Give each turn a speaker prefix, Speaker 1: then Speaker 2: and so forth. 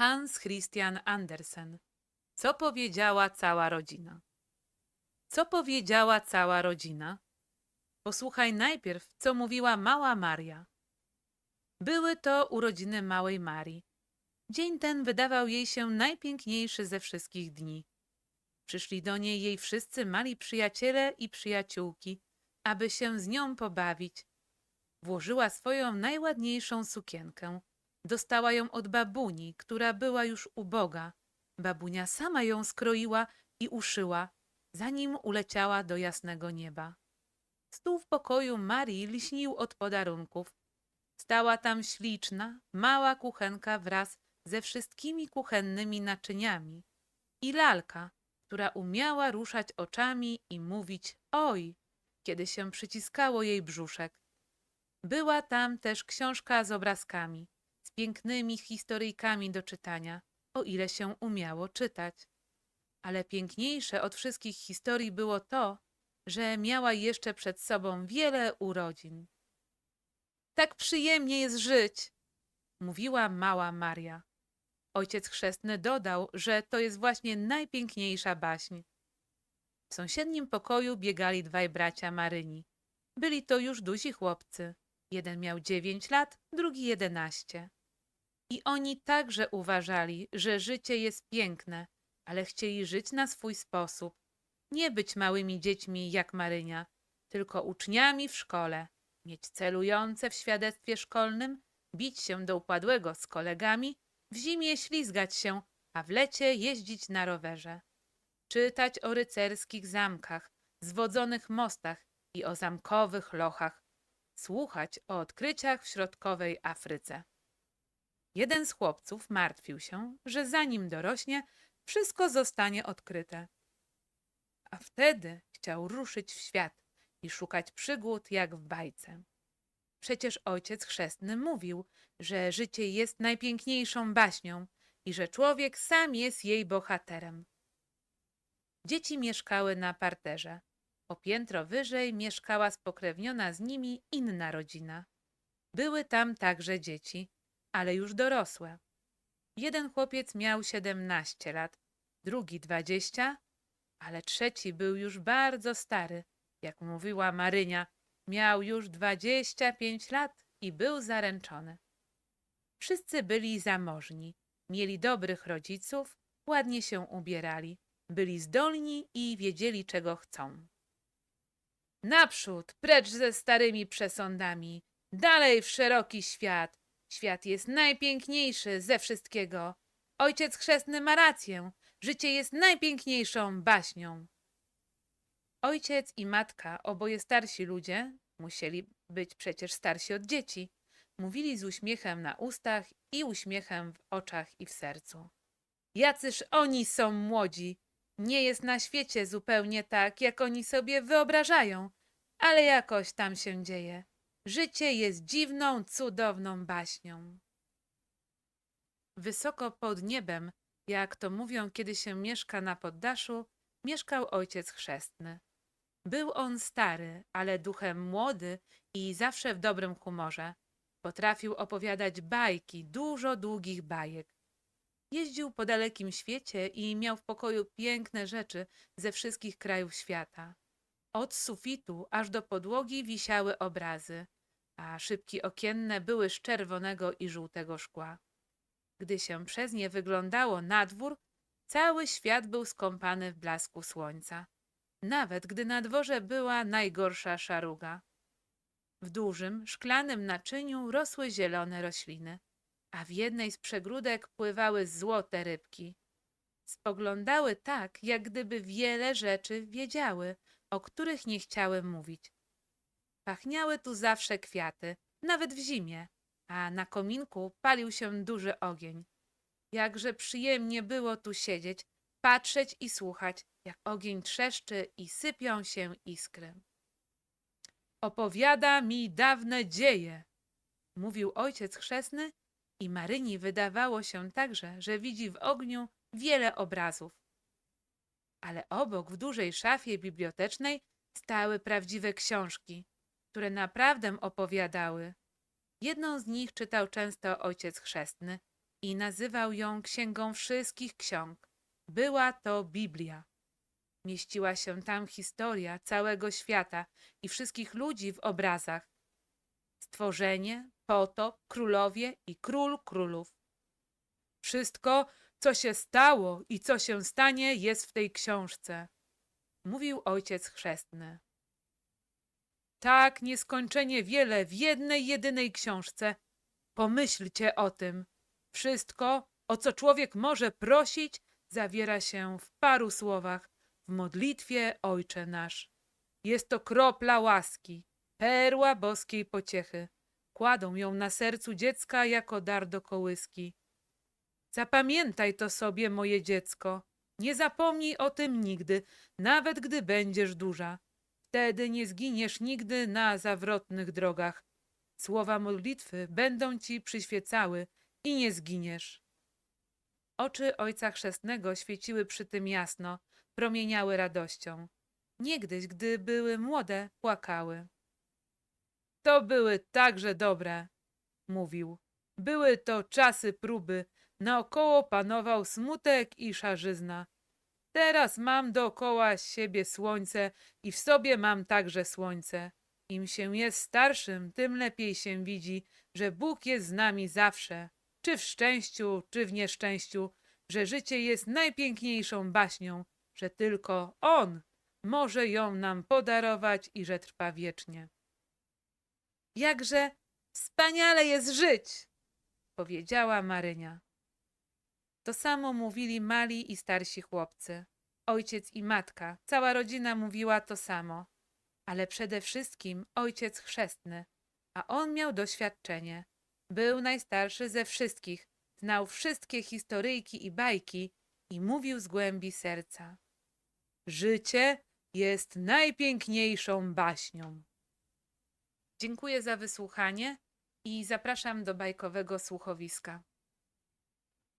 Speaker 1: Hans Christian Andersen. Co powiedziała cała rodzina? Co powiedziała cała rodzina? Posłuchaj najpierw, co mówiła mała Maria. Były to urodziny małej Marii. Dzień ten wydawał jej się najpiękniejszy ze wszystkich dni. Przyszli do niej jej wszyscy mali przyjaciele i przyjaciółki, aby się z nią pobawić. Włożyła swoją najładniejszą sukienkę. Dostała ją od babuni, która była już uboga. Babunia sama ją skroiła i uszyła, zanim uleciała do jasnego nieba. Stół w pokoju Marii lśnił od podarunków. Stała tam śliczna, mała kuchenka wraz ze wszystkimi kuchennymi naczyniami i lalka, która umiała ruszać oczami i mówić oj, kiedy się przyciskało jej brzuszek. Była tam też książka z obrazkami, pięknymi historyjkami do czytania, o ile się umiało czytać. Ale piękniejsze od wszystkich historii było to, że miała jeszcze przed sobą wiele urodzin. Tak przyjemnie jest żyć, mówiła mała Maria. Ojciec chrzestny dodał, że to jest właśnie najpiękniejsza baśń. W sąsiednim pokoju biegali dwaj bracia Maryni. Byli to już duzi chłopcy. Jeden miał dziewięć lat, drugi jedenaście. I oni także uważali, że życie jest piękne, ale chcieli żyć na swój sposób. Nie być małymi dziećmi jak Marynia, tylko uczniami w szkole, mieć celujące w świadectwie szkolnym, bić się do upadłego z kolegami, w zimie ślizgać się, a w lecie jeździć na rowerze. Czytać o rycerskich zamkach, zwodzonych mostach i o zamkowych lochach. Słuchać o odkryciach w środkowej Afryce. Jeden z chłopców martwił się, że zanim dorośnie, wszystko zostanie odkryte. A wtedy chciał ruszyć w świat i szukać przygód jak w bajce. Przecież ojciec chrzestny mówił, że życie jest najpiękniejszą baśnią i że człowiek sam jest jej bohaterem. Dzieci mieszkały na parterze. O piętro wyżej mieszkała spokrewniona z nimi inna rodzina. Były tam także dzieci, ale już dorosłe. Jeden chłopiec miał siedemnaście lat, drugi dwadzieścia, ale trzeci był już bardzo stary. Jak mówiła Marynia, miał już dwadzieścia pięć lat i był zaręczony. Wszyscy byli zamożni, mieli dobrych rodziców, ładnie się ubierali, byli zdolni i wiedzieli, czego chcą. Naprzód, precz ze starymi przesądami, dalej w szeroki świat. Świat jest najpiękniejszy ze wszystkiego. Ojciec chrzestny ma rację. Życie jest najpiękniejszą baśnią. Ojciec i matka, oboje starsi ludzie, musieli być przecież starsi od dzieci, mówili z uśmiechem na ustach i uśmiechem w oczach i w sercu. Jacyż oni są młodzi! Nie jest na świecie zupełnie tak, jak oni sobie wyobrażają, ale jakoś tam się dzieje. Życie jest dziwną, cudowną baśnią. Wysoko pod niebem, jak to mówią, kiedy się mieszka na poddaszu, mieszkał ojciec chrzestny. Był on stary, ale duchem młody i zawsze w dobrym humorze. Potrafił opowiadać bajki, dużo długich bajek. Jeździł po dalekim świecie i miał w pokoju piękne rzeczy ze wszystkich krajów świata. Od sufitu aż do podłogi wisiały obrazy, a szybki okienne były z czerwonego i żółtego szkła. Gdy się przez nie wyglądało na dwór, cały świat był skąpany w blasku słońca, nawet gdy na dworze była najgorsza szaruga. W dużym, szklanym naczyniu rosły zielone rośliny, a w jednej z przegródek pływały złote rybki. Spoglądały tak, jak gdyby wiele rzeczy wiedziały, o których nie chciały mówić. Pachniały tu zawsze kwiaty, nawet w zimie, a na kominku palił się duży ogień. Jakże przyjemnie było tu siedzieć, patrzeć i słuchać, jak ogień trzeszczy i sypią się iskry. Opowiada mi dawne dzieje, mówił ojciec chrzestny i Maryni wydawało się także, że widzi w ogniu wiele obrazów. Ale obok w dużej szafie bibliotecznej stały prawdziwe książki, które naprawdę opowiadały. Jedną z nich czytał często ojciec chrzestny i nazywał ją księgą wszystkich ksiąg. Była to Biblia. Mieściła się tam historia całego świata i wszystkich ludzi w obrazach. Stworzenie, potop, królowie i król królów. Wszystko, co się stało i co się stanie, jest w tej książce, mówił ojciec chrzestny. Tak nieskończenie wiele w jednej jedynej książce. Pomyślcie o tym. Wszystko, o co człowiek może prosić, zawiera się w paru słowach w modlitwie Ojcze nasz. Jest to kropla łaski, perła boskiej pociechy. Kładą ją na sercu dziecka jako dar do kołyski. Zapamiętaj to sobie, moje dziecko. Nie zapomnij o tym nigdy, nawet gdy będziesz duża. Wtedy nie zginiesz nigdy na zawrotnych drogach. Słowa modlitwy będą ci przyświecały i nie zginiesz. Oczy ojca chrzestnego świeciły przy tym jasno, promieniały radością. Niegdyś, gdy były młode, płakały. To były także dobre, mówił. Były to czasy próby, naokoło panował smutek i szarzyzna. Teraz mam dookoła siebie słońce i w sobie mam także słońce. Im się jest starszym, tym lepiej się widzi, że Bóg jest z nami zawsze, czy w szczęściu, czy w nieszczęściu, że życie jest najpiękniejszą baśnią, że tylko On może ją nam podarować i że trwa wiecznie. Jakże wspaniale jest żyć, powiedziała Marynia. To samo mówili mali i starsi chłopcy. Ojciec i matka, cała rodzina mówiła to samo. Ale przede wszystkim ojciec chrzestny, a on miał doświadczenie. Był najstarszy ze wszystkich, znał wszystkie historyjki i bajki i mówił z głębi serca. Życie jest najpiękniejszą baśnią. Dziękuję za wysłuchanie i zapraszam do bajkowego słuchowiska.